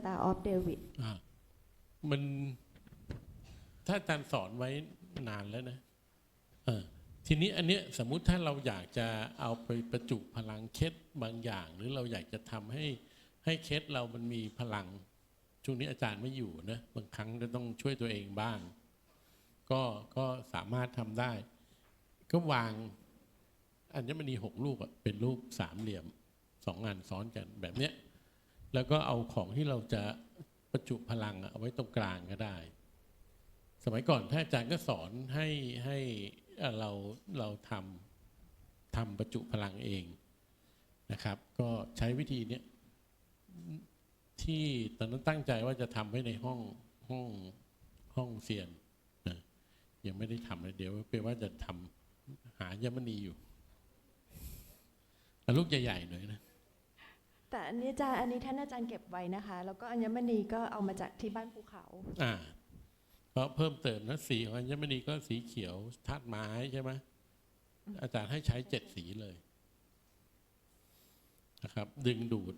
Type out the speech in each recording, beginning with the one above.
Star of David อ่ามันถ้าอาจารย์สอนไว้นานแล้วนะทีนี้อันเนี้ยสมมุติถ้าเราอยากจะเอาไปประจุพลังเคสบางอย่าง หรือเราอยากจะทำให้ให้เคสเรามันมีพลัง ช่วงนี้อาจารย์ไม่อยู่นะบางครั้งจะต้องช่วยตัวเองบ้าง ก็ก็สามารถทำได้ ก็วางอัญมณีหกลูกเป็นรูปสามเหลี่ยมสองอันซ้อนกันแบบเนี้ย แล้วก็เอาของที่เราจะประจุพลังเอาไว้ตรงกลางก็ได้ สมัยก่อนท่านอาจารย์ก็สอนให้ให้เราเราทำทำประจุพลังเองนะครับ ก็ใช้วิธีเนี้ยที่ตอนนั้นตั้งใจว่าจะทำไว้ในห้องห้องห้องเซียนนะยังไม่ได้ทำเลยเดี๋ยวเปว่าจะทำหายมณีอยู่ลูกใหญ่ๆหน่อยนะ แต่อันนี้อาจารย์อันนี้ท่านอาจารย์เก็บไว้นะคะ แล้วก็อัญมณีก็เอามาจากที่บ้านภูเขา อ่าเพราะเพิ่มเติมนะสีของอัญมณีก็สีเขียวธาตุไม้ใช่ไหมอาจารย์ให้ใช้เจ็ดสีเลยนะครับ ดึงดูด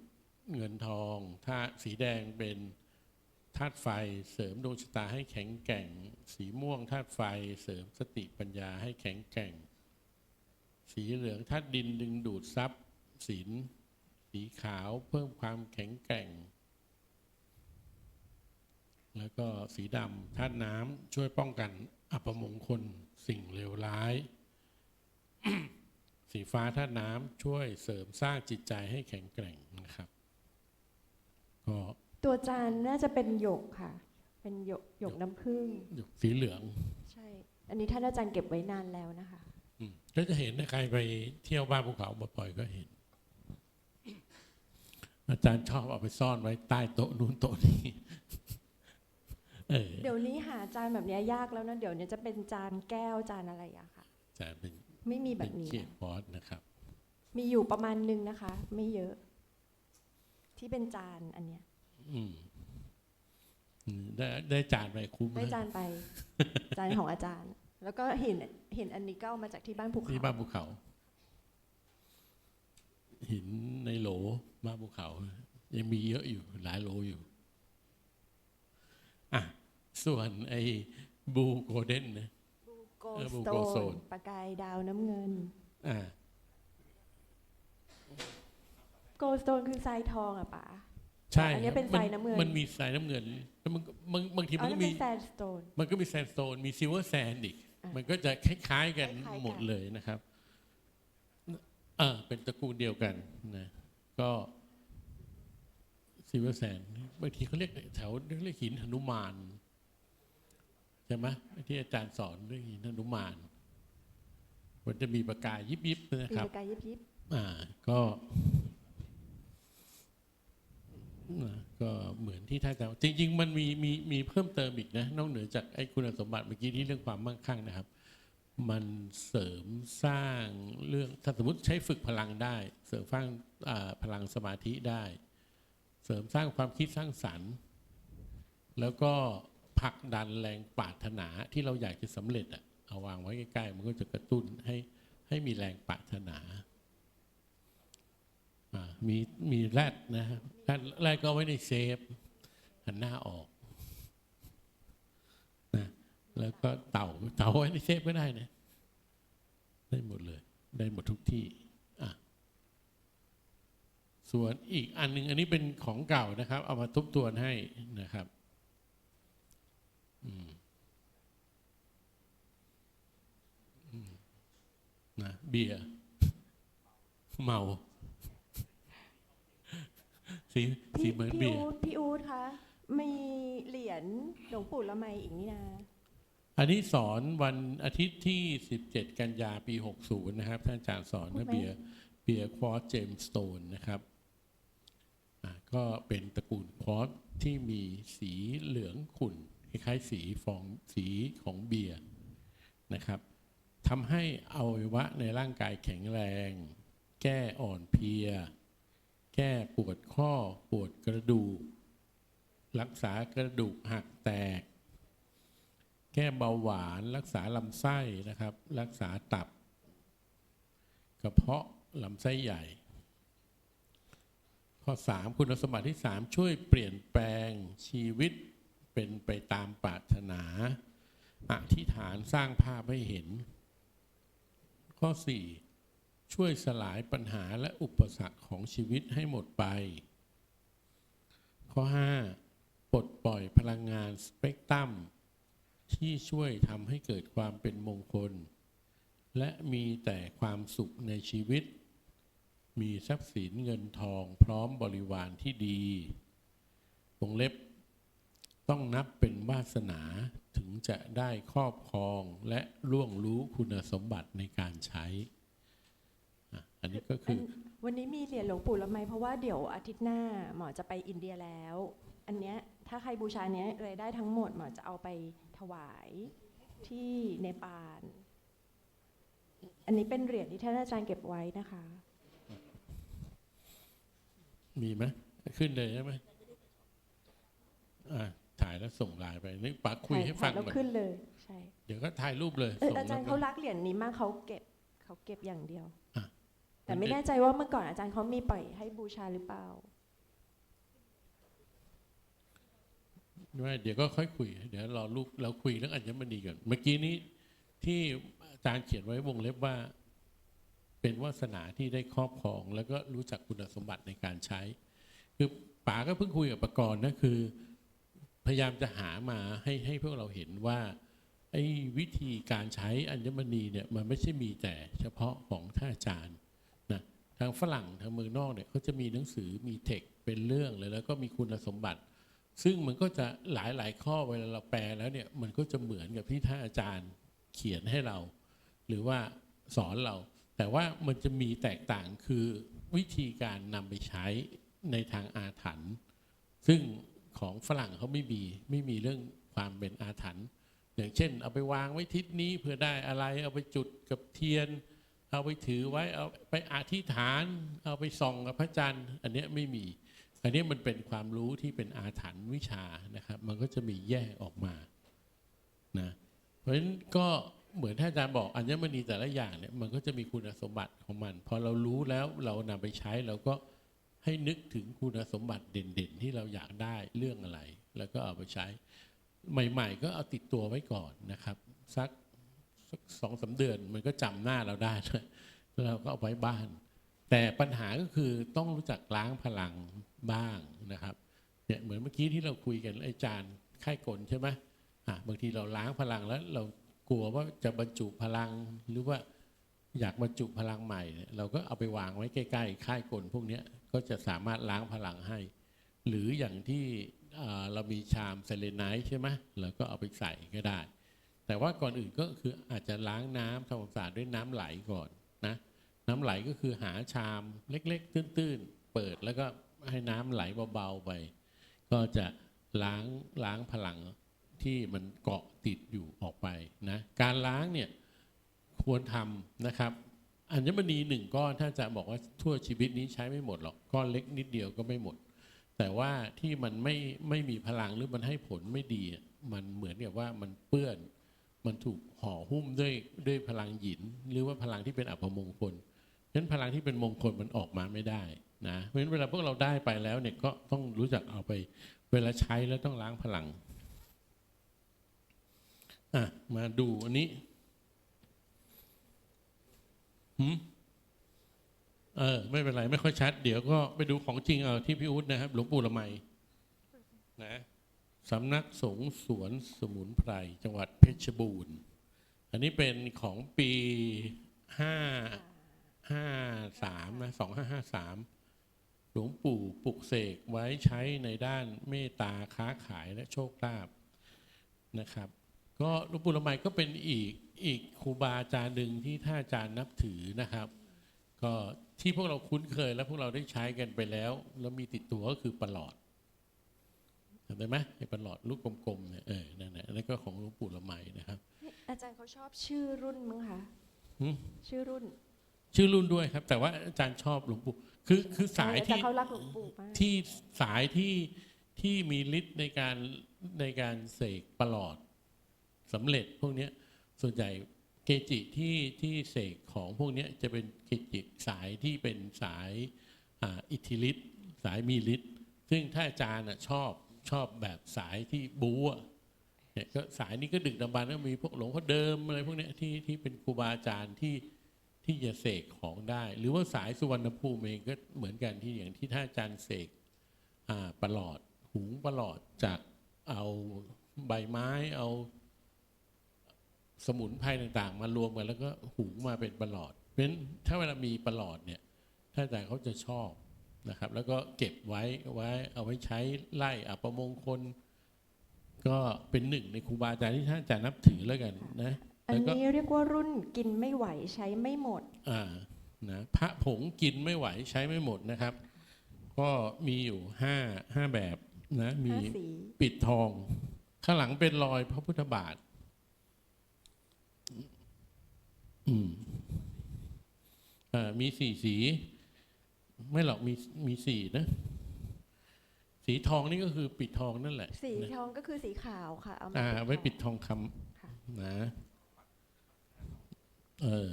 เงินทองถ้าสีแดงเป็นธาตุไฟเสริมดวงชะตาให้แข็งแกร่ง สีม่วงธาตุไฟเสริมสติปัญญาให้แข็งแกร่ง สีเหลืองธาตุดินดึงดูดทรัพย์สิน สีขาวเพิ่มความแข็งแกร่ง แล้วก็สีดำธาตุน้ำช่วยป้องกันอัปมงคลสิ่งเลวร้าย สีฟ้าธาตุน้ำช่วยเสริมสร้างจิตใจให้แข็งแกร่งนะครับ ก็ตัวจานน่าจะเป็นหยกค่ะ เป็นหยกหยกน้ำผึ้งอยู่สีเหลือง ใช่ อันนี้ท่านอาจารย์เก็บไว้นานแล้วนะคะอืมก็จะเห็นนะใครไปเที่ยวบ้านภูเขาบ่อยๆก็เห็น อาจารย์ชอบเอาไปซ่อนไว้ใต้โต๊ะนู้นโต๊ะนี้เออเดี๋ยวนี้หาจานแบบเนี้ยยากแล้วนะเดี๋ยวนี้จะเป็นจานแก้วจานอะไรอะค่ะอาจารย์เป็นไม่มีแบเป็นบนี้เขียนะนบอสนะครับ มีอยู่ประมาณนึงนะคะ ไม่เยอะ ที่เป็นจานอันเนี้ย อืมอืมได้ได้จานไปคุ้มได้นะจานไป จานของอาจารย์ แล้วก็เห็นเห็นอันนี้ก็เอามาจากที่บ้านภูเขาที่บ้านภูเขาหินในโหล บ้านภูเขา ยังมีเยอะอยู่หลายโหลอยู่อะส่วนไอ้บูโกลเด้นนะโกเออส Blue โต Goldstone นประกายดาวน้ำเงินอ่าโกลสโตนคือทรายทองอะป๋าใช่อันนี้เป็นมัทรายน้ำเงิน มันมีทรายน้ำเงินแล้วมันก็บางบางทีอ๋มัอนก็นั่นมีเป็นแซนสโตนมันก็มีแซนสโตนมีซิลเวอร์แซนอีกอะมันก็จะคล้ายๆกันคล้าย ๆ กันหมดเลยนะครับ เออเป็นตระกูลเดียวกันนะ ก็ซิลเวอร์แซนบางทีเขาเรียกแถวเรียกหินหนุมานใช่ไหมที่อาจารย์สอนเรื่องหินหนุมาน มันจะมีประกายยิบยิบๆนะมีครับประกายยิบยิบอ่า ก็นะก็เหมือนที่ท่านอาจารย์จริง ๆ มันมีมีมีเพิ่มเติมอีกนะ นอกเหนือจากไอ้คุณสมบัติเมื่อกี้ที่เรื่องความมั่งคั่งนะครับ มันเสริมสร้างเรื่องถ้าสมมติใช้ฝึกพลังได้เส ริมสร้างพลังสมาธิได้ เสริมสร้างความคิดสร้างสรรค์ แล้วก็ผลักดันแรงปรารถนาที่เราอยากจะสำเร็จอะเอาวางไว้ใกล้ๆมันก็จะกระตุ้นให้ให้มีแรงปรารถนามีมีแรดนะแรดแรดก็ไว้ในเซฟหันหน้าออกนะแล้วก็เต่าเต่าไว้ในเซฟก็ได้นะได้หมดเลย ได้หมดทุกที่ ส่วนอีกอันหนึงอันนี้เป็นของเก่านะครับ เอามาทบทวนให้นะครับอืมนะเบียร์เมาสีๆสีพี่เหมือนพี่เบียร์อูดพี่อูดคะมีเหรียญหลวงปู่ละไมอีกนี่นะอันนี้สอนวันอาทิตย์ที่ 17 กันยาปี 60 นะครับ ท่านอาจารย์สอนนะเบียร์เบียร์ควอตเจมสโตนนะครับอ่า ก็เป็นตระกูลควอตที่มีสีเหลืองขุ่นคล้ายๆสีฟองสีของเบียร์นะครับทำให้อวัยวะในร่างกายแข็งแรง แก้อ่อนเพลีย แก้ปวดข้อปวดกระดูก รักษากระดูกหักแตก แก้เบาหวาน รักษาลำไส้นะครับ รักษาตับ กระเพาะลำไส้ใหญ่ ข้อสามคุณสมบัติที่สามช่วยเปลี่ยนแปลงชีวิตเป็นไปตามปรารถนาอธิษฐานสร้างภาพให้เห็น ข้อสี่ช่วยสลายปัญหาและอุปสรรคของชีวิตให้หมดไป ข้อห้าปลดปล่อยพลังงานสเปกตรัมที่ช่วยทำให้เกิดความเป็นมงคล และมีแต่ความสุขในชีวิต มีทรัพย์สินเงินทองพร้อมบริวารที่ดี วงเล็บ ต้องนับเป็นวาสนาถึงจะได้ครอบครองและล่วงรู้คุณสมบัติในการใช้ อันนี้ก็คือ วันนี้มีเหรียญหลวงปู่และไหมเพราะว่าเดี๋ยวอาทิตย์หน้าหมอจะไปอินเดียแล้ว อันเนี้ยถ้าใครบูชาเนี้ยรายได้ทั้งหมดหมอจะเอาไปถวายที่เนปาล อันนี้เป็นเหรียญที่ท่านอาจารย์เก็บไว้นะคะ มีไหมขึ้นเลยใช่ไหมอะถ่ายแล้วส่งไลน์ไปนี่ปักคุยให้ฟังถ่ายแล้วก่อนขึ้นเลย ใช่ เดี๋ยวก็ถ่ายรูปเลยเออส่งอาจารย์แล้วเขารักเหรียญนี้มากเขาเก็บเขาเก็บอย่างเดียวอะแต่ไม่แน่ใจว่าเมื่อก่อนอาจารย์เขามีปล่อยให้บูชาหรือเปล่าด้วยเดี๋ยวก็ค่อยคุย เดี๋ยวรอรูปเราคุยเรื่องอัญมณีก่อนเมื่อกี้นี้ที่อาจารย์เขียนไว้วงเล็บว่า เป็นวาสนาที่ได้ครอบครอง แล้วก็รู้จักคุณสมบัติในการใช้ คือป๋าก็เพิ่งคุยกับประกรณ์นะคือ พยายามจะหามาให้ให้พวกเราเห็นว่าไอ้วิธีการใช้อัญมณีเนี่ยมันไม่ใช่มีแต่เฉพาะของท่านอาจารย์นะทางฝรั่งทางเมืองนอกเนี่ยเขาจะมีหนังสือมีเทคเป็นเรื่องเลยแล้วก็มีคุณสมบัติ ซึ่งมันก็จะหลายหลายๆข้อเวลาเราแปลแล้วเนี่ยมันก็จะเหมือนกับที่ท่านอาจารย์เขียนให้เรา หรือว่าสอนเรา แต่ว่ามันจะมีแตกต่างคือวิธีการนำไปใช้ในทางอาถรรพ์ซึ่งของฝรั่งเขาไม่มีไม่มีเรื่องความเป็นอาถรรพ์อย่างเช่น เอาไปวางไว้ทิศนี้เพื่อได้อะไรเอาไปจุดกับเทียน เอาไปถือไว้เอาไปอธิษฐาน เอาไปส่องกับพระจันทร์อันนี้ไม่มี อันนี้มันเป็นความรู้ที่เป็นอาถรรพ์วิชานะครับ มันก็จะมีแยกออกมานะเพราะฉะนั้นก็ เหมือนท่านอาจารย์บอกอัญมณีแต่ละอย่างเนี่ยมันก็จะมีคุณสมบัติของมัน พอเรารู้แล้วเรานำไปใช้เราก็ให้นึกถึงคุณสมบัติเด่นๆ ที่เราอยากได้เรื่องอะไร แล้วก็เอาไปใช้ ใหม่ ๆ ก็เอาติดตัวไว้ก่อนนะครับ สักสักสองสามเดือนมันก็จำหน้าเราได้แล้วเราก็เอาไว้บ้าน แต่ปัญหาก็คือต้องรู้จักล้างพลังบ้างนะครับเนี่ยเหมือนเมื่อกี้ที่เราคุยกันไอ้จานไข้กลใช่ไหมอะบางทีเราล้างพลังแล้วเรา กลัวว่าจะบรรจุพลังหรือว่าอยากบรรจุพลังใหม่ เราก็เอาไปวางไว้ใกล้ๆค่ายกลพวกนี้ก็จะสามารถล้างพลังให้ หรืออย่างที่เรามีชามเซเลนไนท์ใช่ไหมเราก็เอาไปใส่ก็ได้ แต่ว่าก่อนอื่นก็คืออาจจะล้างน้ำทำความสะอาดด้วยน้ำไหลก่อนนะน้ำไหลก็คือหาชามเล็กๆ ตื้นๆ เปิดแล้วก็ให้น้ำไหลเบาๆไป ก็จะล้างล้างพลังที่มันเกาะ ติดอยู่ออกไปนะการล้างเนี่ยควรทำนะครับอัญมณีหนึ่งก้อนถ้าจะบอกว่าทั่วชีวิตนี้ใช้ไม่หมดหรอกก้อนเล็กนิดเดียวก็ไม่หมด แต่ว่าที่มันไม่ไม่มีพลังหรือมันให้ผลไม่ดี มันเหมือนกับว่ามันเปื้อน มันถูกห่อหุ้มด้วยด้วยพลังหยิน หรือว่าพลังที่เป็นอัปมงคลเพราะฉะนั้นพลังที่เป็นมงคลมันออกมาไม่ได้นะเพราะฉะนั้นเวลาพวกเราได้ไปแล้วเนี่ยก็ต้องรู้จักเอาไป เวลาใช้แล้วต้องล้างพลัง อะมาดูอันนี้หืมเออ ไม่เป็นไร ไม่ค่อยชัด เดี๋ยวก็ไปดูของจริงเอาที่พี่อุ๊ดนะครับ หลวงปู่ละไมนะสำนักสงฆ์สวนสมุนไพร จังหวัดเพชรบูรณ์ อันนี้เป็นของปีห้าห้าสามนะสองห้าห้าสามหลวงปู่ปลุกเสกไว้ใช้ในด้านเมตตาค้าขายและโชคลาภนะครับ ก็หลวงปู่ละไมก็เป็นอีกอีกครูบาอาจารย์หนึ่งที่ท่านอาจารย์นับถือนะครับ ก็ที่พวกเราคุ้นเคยและพวกเราได้ใช้กันไปแล้ว แล้วมีติดตัวก็คือประหลอดเห็นไหมไอ้ประหลอดลูกกลมๆเนี่ยเออนั่นแหละอันนั้นก็ของหลวงปู่ละไมนะครับ อาจารย์เขาชอบชื่อรุ่นมั้งคะหืมชื่อรุ่นชื่อรุ่นด้วยครับ แต่ว่าอาจารย์ชอบหลวงปู่คือคือสายเอออาจารที่ย์เขารักหลวงปู่มาก ที่สายที่ที่มีฤทธิ์ในการในการเสกประหลอด สำเร็จพวกนี้ส่วนใหญ่เกจิที่ที่เสกของพวกนี้จะเป็นเกจิสายที่เป็นสายอิทธิฤทธิ์สายมีฤทธิ์ซึ่งถ้าอาจารย์น่ะชอบชอบแบบสายที่บู๊เนี่ยก็สายนี้ก็ดึกดำบรรพ์ก็มีพวกหลวงพ่อเดิมอะไรพวกนี้ที่ที่เป็นครูบาอาจารย์ที่ที่จะเสกของได้ หรือว่าสายสุวรรณภูมิเองก็เหมือนกันที่อย่างที่ท่านอาจารย์เสกประหลอด หุงประหลอดจากเอาใบไม้เอา สมุนไพรต่างๆ มารวมกันแล้วก็หุงมาเป็นประหลอด เพราะฉะนั้นถ้าเวลามีประหลอดเนี่ยท่านอาจารย์เขาจะชอบนะครับ แล้วก็เก็บไว้ไว้เอาไว้ใช้ไล่อัปมงคล ก็เป็นหนึ่งในครูบาอาจารย์ที่ท่านอาจารย์นับถือแล้วกันนะอันแล้วก็นี้เรียกว่ารุ่นกินไม่ไหวใช้ไม่หมดอ่านะพระผงกินไม่ไหวใช้ไม่หมดนะครับ ก็มีอยู่ห้าห้าแบบนะมีห้าสีปิดทอง ข้างหลังเป็นรอยพระพุทธบาท อืมอ่ามีสี่สี ไม่หรอกมีมีสี่นะ สีทองนี่ก็คือปิดทองนั่นแหละสีนะทองก็คือสีขาวค่ะ เอามาอ่าไว้ปิดททองคค่ะำนะ เออ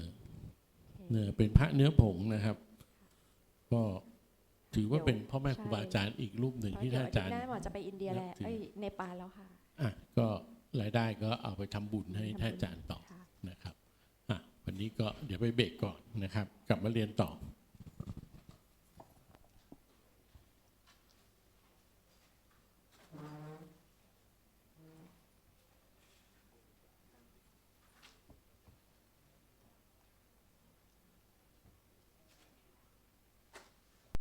เนี่ยเป็นพระเนื้อผงนะครับ ก็ถือว่าเป็นพ่อแม่ครูบาอาจารย์อีกรูปหนึ่งเพราะที่เดี๋ยท่าวนอาอาทิตจารย์ย์หน้าหมอจะไปอินเดียแล้วนับถือเอ้ยเนปาลแล้วค่ะ อะก็รายได้ก็เอาไปทำบุญให้ทำบุญท่านอาจารย์ต่อ ค่ะ นะครับอะวัน นี้ก็เดี๋ยวไปเบรกก่อนนะครับ กลับมาเรียนต่อ